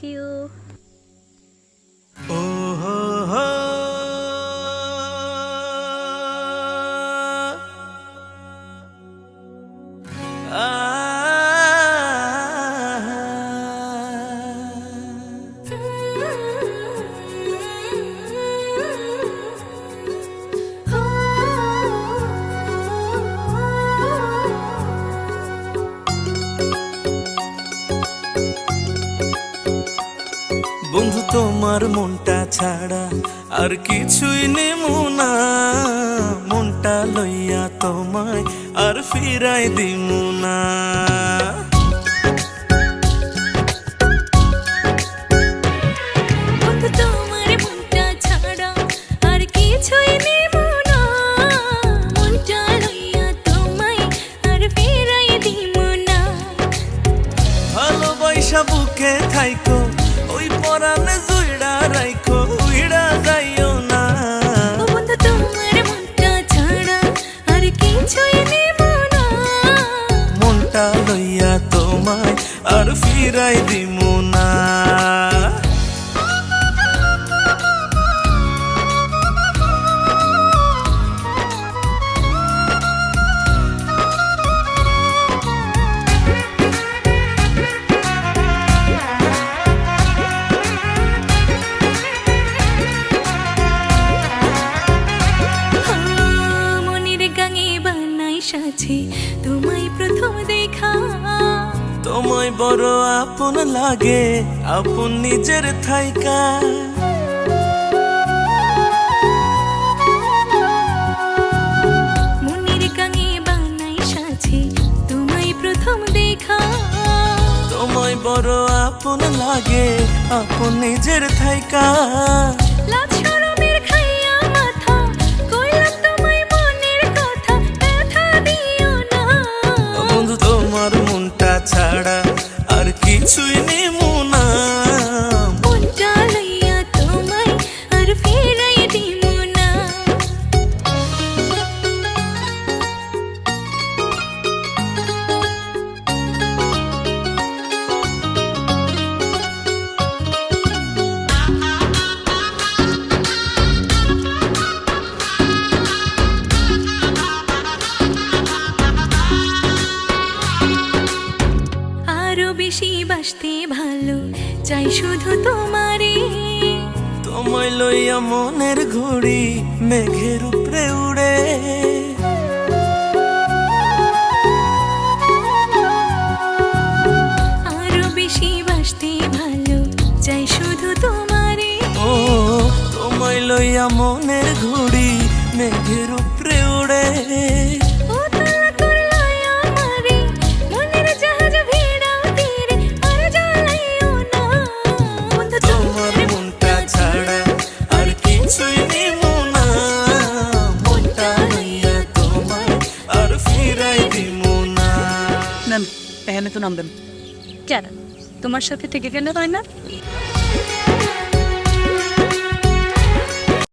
Thank you. Oh. তোমার মনটা ছাড়া আর কিছুই নেমু না। মনটা লইয়া তোমায় আর ফিরাই দিমু না। ফিরাই দিমু না। মনের তোমায় বড় আপন লাগে আপন নিজের থাইকা। মনের গাঙে বানাই সাছে তোমায় প্রথম দেখা। তোমায় বড় আপন লাগে আপন নিজের থাইকা। কিছুই বাসতে ভালো চাই শুধু তোমারে। তোমায় লইয়া মনের ঘুড়ি মেঘের উপরে উড়ে। আরও বেশি বাসতে ভালো চাই শুধু তোমারে। ও তোমায় লইয়া মনের ঘুড়ি মেঘের উপরে তো নামবেন কেন? তোমার সাথে থেকে গেলে হয় না?